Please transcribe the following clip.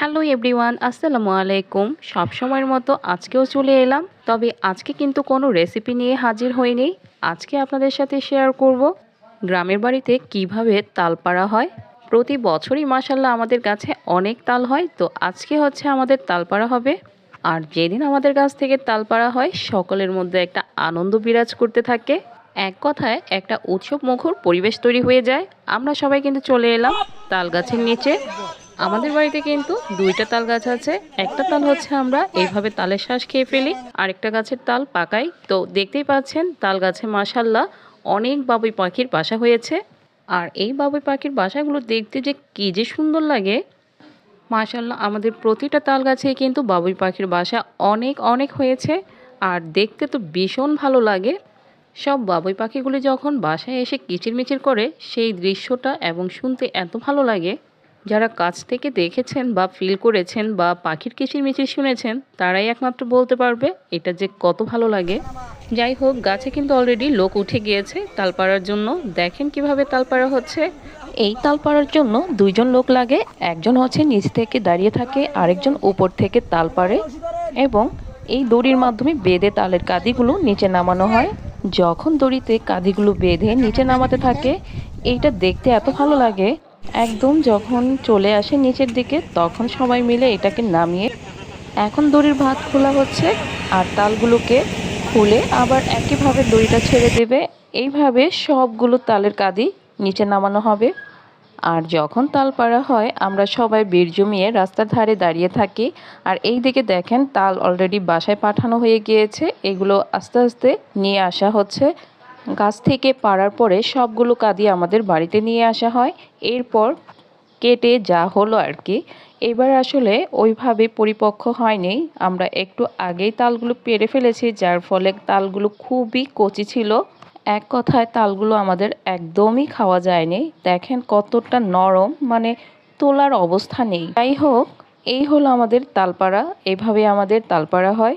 Hello everyone, আসসালামু আলাইকুম। সবসময়ের মতো আজকেও চলে এলাম, তবে আজকে কিন্তু কোনো রেসিপি নিয়ে হাজির হইনি। আজকে আপনাদের সাথে শেয়ার করব, গ্রামের বাড়িতে কীভাবে তাল পাড়া হয়। প্রতি বছরই মাসাল্লাহ আমাদের কাছে অনেক তাল হয়, তো আজকে হচ্ছে আমাদের তাল পাড়া হবে। আর যেদিন আমাদের কাছ থেকে তাল পাড়া হয়, সকলের মধ্যে একটা আনন্দ বিরাজ করতে থাকে। এক কথায়, একটা উৎসব মুখর পরিবেশ তৈরি হয়ে যায়। আমরা সবাই কিন্তু চলে এলাম তাল গাছের নিচে। আমাদের বাড়িতে কিন্তু দুইটা তাল গাছ আছে। একটা তাল হচ্ছে আমরা এইভাবে তালের শ্বাস খেয়ে ফেলি, আরেকটা গাছের তাল পাকাই। তো দেখতেই পাচ্ছেন, তাল গাছে মাসাল্লাহ অনেক বাবুই পাখির বাসা হয়েছে। আর এই বাবুই পাখির বাসাগুলো দেখতে যে কী যে সুন্দর লাগে। মাশাল্লাহ আমাদের প্রতিটা তাল গাছেই কিন্তু বাবুই পাখির বাসা অনেক অনেক হয়েছে। আর দেখতে তো ভীষণ ভালো লাগে। সব বাবুই পাখিগুলি যখন বাসায় এসে কিচিরমিচির করে, সেই দৃশ্যটা এবং শুনতে এত ভালো লাগে। যারা কাছ থেকে দেখেছেন বা ফিল করেছেন বা পাখির কিচিরমিচির শুনেছেন, তারাই একমাত্র বলতে পারবে, এটা যে কত ভালো লাগে। যাই হোক, গাছে কিন্তু অলরেডি লোক উঠে গিয়েছে তাল পাড়ার জন্য। দেখেন কীভাবে তাল পাড়া হচ্ছে। এই তাল পাড়ার জন্য দুইজন লোক লাগে, একজন হচ্ছে নিচ থেকে দাঁড়িয়ে থাকে, আরেকজন উপর থেকে তাল পাড়ে এবং এই দড়ির মাধ্যমে বেঁধে তালের কাদিগুলো নিচে নামানো হয়। যখন দড়িতে কাদিগুলো বেঁধে নিচে নামাতে থাকে, এইটা দেখতে এত ভালো লাগে একদম যখন চলে আসে নিচের দিকে, তখন সবাই মিলে এটাকে নামিয়ে এখন দড়ির ভাত খোলা হচ্ছে আর তালগুলোকে খুলে আবার একইভাবে দড়িটা ছেড়ে দেবে। এইভাবে সবগুলো তালের কাদি নিচে নামানো হবে। আর যখন তাল পাড়া হয়, আমরা সবাই বীর জমিয়ে রাস্তার ধারে দাঁড়িয়ে থাকি। আর এই দিকে দেখেন, তাল অলরেডি বাসায় পাঠানো হয়ে গিয়েছে। এগুলো আস্তে আস্তে নিয়ে আসা হচ্ছে। গাছ থেকে পাড়ার পরে সবগুলো কাঁদি আমাদের বাড়িতে নিয়ে আসা হয়। এরপর কেটে যা হলো আর কি। এবার আসলে ওইভাবে পরিপক্ক হয়নি। আমরা একটু আগেই তালগুলো পেরে ফেলেছি, যার ফলে তালগুলো খুবই কচি ছিল। এক কথায় তালগুলো আমাদের একদমই খাওয়া যায়নি। দেখেন কতটা নরম মানে তোলার অবস্থা নেই। যাই হোক, এই হলো আমাদের তালপাড়া। এভাবে আমাদের তালপাড়া হয়।